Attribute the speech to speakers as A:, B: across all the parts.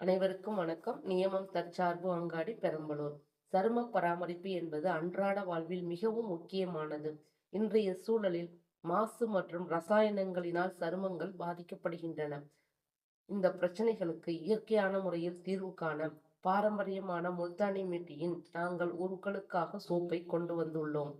A: அனைவருக்கும் வணக்கம். நியமம் தற்சார்பு அங்காடி பெரம்பலூர். சரும பராமரிப்பு என்பது அன்றாட வாழ்வில் மிகவும் முக்கியமானது. இன்றைய சூழலில் மாசு மற்றும் ரசாயனங்களினால் சருமங்கள் பாதிக்கப்படுகின்றன. இந்த பிரச்சனைகளுக்கு இயற்கையான முறையில் தீர்வு காண பாரம்பரியமான முல்தானி மிட்டியின் நாங்கள் உங்களுக்காக சோப்பை கொண்டு வந்துள்ளோம்.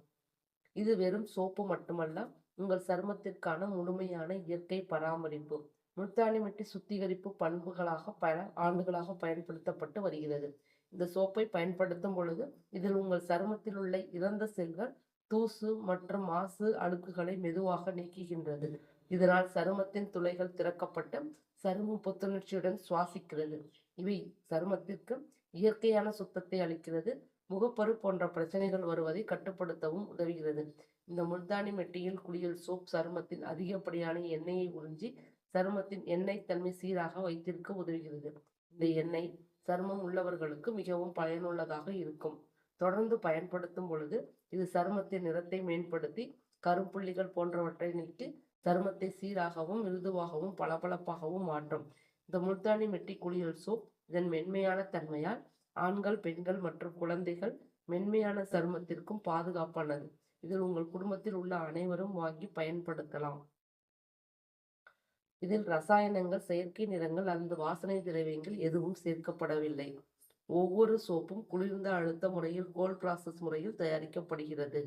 A: இது வெறும் சோப்பு மட்டுமல்ல உங்கள் சருமத்திற்கான முழுமையான இயற்கை பராமரிப்பு. முல்தானி மிட்டி சுத்திகரிப்பு பண்புகளாக பல ஆண்டுகளாக பயன்படுத்தப்பட்டு வருகிறது. இந்த சோப்பை பயன்படுத்தும் பொழுது இதில் உங்கள் சருமத்தில் உள்ள இறந்த செல்கள் தூசு மற்றும் மாசு அழுக்குகளை மெதுவாக நீக்குகின்றது. இதனால் சருமத்தின் துளைகள் திறக்கப்பட்டு சருமம் புத்துணர்ச்சியுடன் சுவாசிக்கிறது. இவை சருமத்திற்கு இயற்கையான சுத்தத்தை அளிக்கிறது. முகப்பரு போன்ற பிரச்சனைகள் வருவதை கட்டுப்படுத்தவும் உதவுகிறது. இந்த முல்தானி மெட்டியில் குளியல் சோப் சருமத்தின் அதிகப்படியான எண்ணெயை உறிஞ்சி சருமத்தின் எண்ணெய் தன்மை சீராக வைத்திருக்க உதவுகிறது. இந்த எண்ணெய் சருமம் உள்ளவர்களுக்கு மிகவும் பயனுள்ளதாக இருக்கும். தொடர்ந்து பயன்படுத்தும் பொழுது இது சருமத்தின் நிறத்தை மேம்படுத்தி கருப்புள்ளிகள் போன்றவற்றை நீக்கி சருமத்தை சீராகவும் மிருதுவாகவும் பளபளப்பாகவும் மாற்றும். இந்த முல்தானி மெட்டி குளியல் சோப் இதன் மென்மையான தன்மையால் ஆண்கள் பெண்கள் மற்றும் குழந்தைகள் மென்மையான சருமத்திற்கும் பாதுகாப்பானது. இதில் உங்கள் குடும்பத்தில் உள்ள அனைவரும் வாங்கி பயன்படுத்தலாம். இதில் ரசாயனங்கள் செயற்கை நிறங்கள் அல்லது வாசனை திரவியங்கள் எதுவும் சேர்க்கப்படவில்லை. ஒவ்வொரு சோப்பும் குளிர்ந்த அழுத்த முறையில் கோல்ட் ப்ராசஸ் முறையில் தயாரிக்கப்படுகிறது.